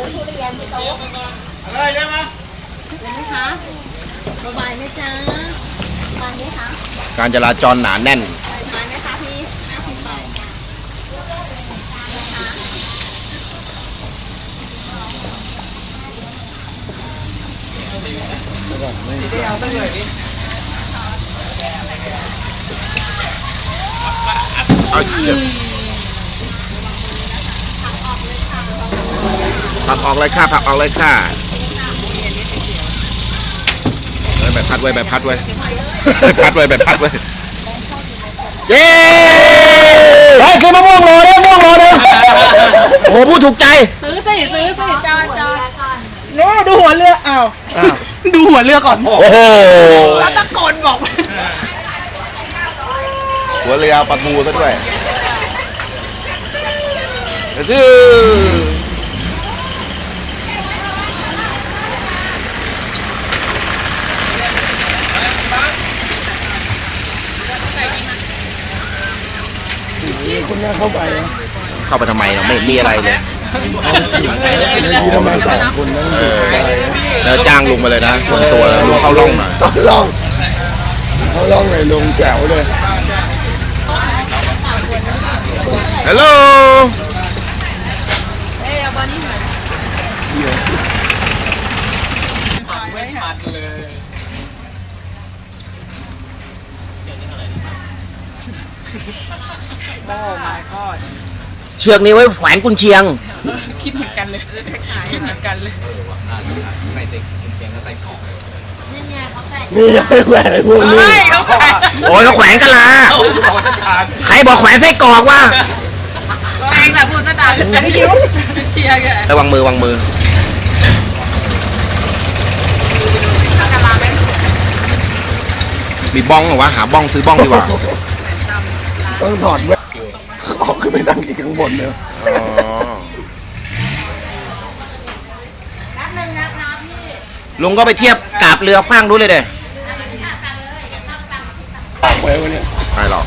ซื้อทุเรียนที่โต๊ะอะไรใช่ไหมเห็นไหมคะสบายไหมจ๊ะบายไหมคะการจราจรหนาแน่นบาไหมคะพี่ห้าสิบบาทค่ะเอาเชี่ย ผักออกเลยค่ะผักออกเลยค่ะเฮ้ยใบพัดไว้ใบพัดไว้ใบพัดไว้ใบพัดไว้เย้เฮ้ยซื้อมะม่วงโลได้ม่วงโลนึงโอ้โหพูดถูกใจ ซื้อสิซื้อสิจอดจอดนี่ดูหัวเรืออ้าวดูหัวเรือก่อน โอ้โหแล้วตะโกนบอก หัวเรือปลาทูซะด้วยซื้ อคุณน่าเข้าไปนะเข้าไปทำไมเราไม่มีอะไรเลยที่ทำไมสามคนนั้นเออแล้วจ้างลุงมาเลยนะคนตัวแล้วลุงเข้าร่องหน่อยตอนล่องเขาล่องเลยลงแจ๋วเลยฮัลโหล โอ้ my god เชือกนี้ไว้แขวนกุนเชียง คิดเหมือนกันเลยคิดเหมือนกันเลยนี่ยังไม่แหวนไอ้พวกนี้เฮ้ยเขาแปลโอ้ยเขาแขวนกะลาใครบอกแขวนไส้กรอกวะตัวเองแหละพูดซะดังอันนี้ยิ้วเชียร์แกระวังมือวางมือกะลาไหมมีบ้องเหรอวะหาบ้องซื้อบ้องดีกว่า ต้องถอดแว่นออกขึ้นไปนั่งอีกข้างบนเลยอ๋อแป๊บนึงนะคะพี่ลุงก็ไปเทียบกาบเรือฟางดูเลยเด้ปากไว้วะเนี่ยไปหรอก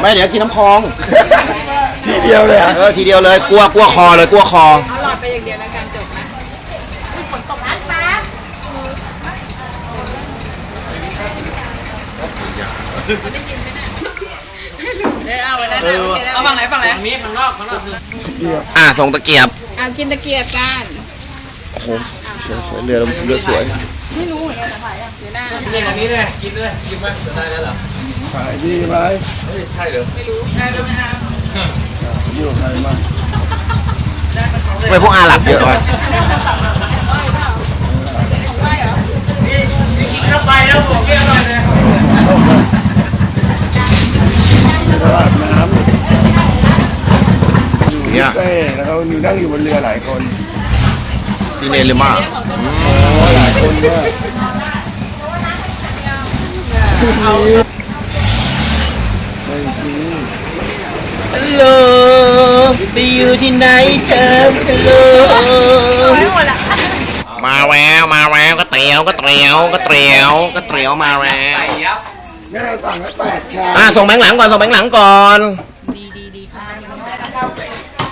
ไม่เดี๋ยวกินน้ำคลอง ทีเดียวเลยอะเออทีเดียวเลยกลัวกลัวคอเลยกลัวคอ เอาหลอดไปอย่างเดียวแล้วกันจบนะเออเอาไว้นั่นนะโอเคแล้วเอาฝั่งไหนฝั่งไหนมีข้างนอกข้างนอกอะส่งตะเกียบ เอากินตะเกียบกันโอ้โหสวยสวยเรือเรือสวย ไม่รู้เหมือนกันนะถ่ายอะเดี๋ยวหน้าเล่นอันนี้เลยกินด้วยกินไหมได้แล้วเหรอ ขายดีไหมใช่เหรออยู่กับใครบ้างทำไมพวกอาหรับเยอะวะถ้าไปแล้วบอกเรียกอะไรเลยตลาดน้ำอยู่เนี่ยเต้แล้วเขามีนั่งอยู่บนเรือหลายคนที่เนลิมาหลายคนด้วยไม่จริง ฮัลโหลไปอยู่ที่ไหนเธอฮัลโหลมาแววมาแววก็เตียวก็เตียวก็เตียวก็เตียวมาแววยับงั้นเราสั่งให้แปดชามอะส่งแบงค์หลังก่อนส่งแบงค์หลังก่อนดีดีดีข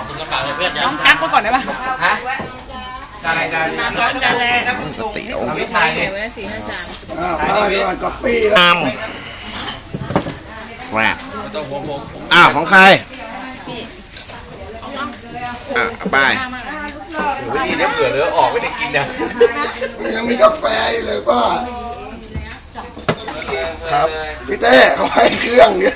อบคุณกระเป๋าเพื่อนยัน้องกั๊กมาก่อนได้ป่ะฮะใช่ใช่น้ำร้อนกันเลยก็เตียววิชายเนี่ยไว้สี่ห้าจานอ้าวป้าด้วยกาแฟแล้วน้ำแรก ต้องผมผมอ้าวของใครอะเอาไปวิธีนี้เผื่อเรือออกไม่ได้กินนะยังมีกาแฟอยู่เลยป้าครับพี่เต้เขาให้เครื่องเนี่ย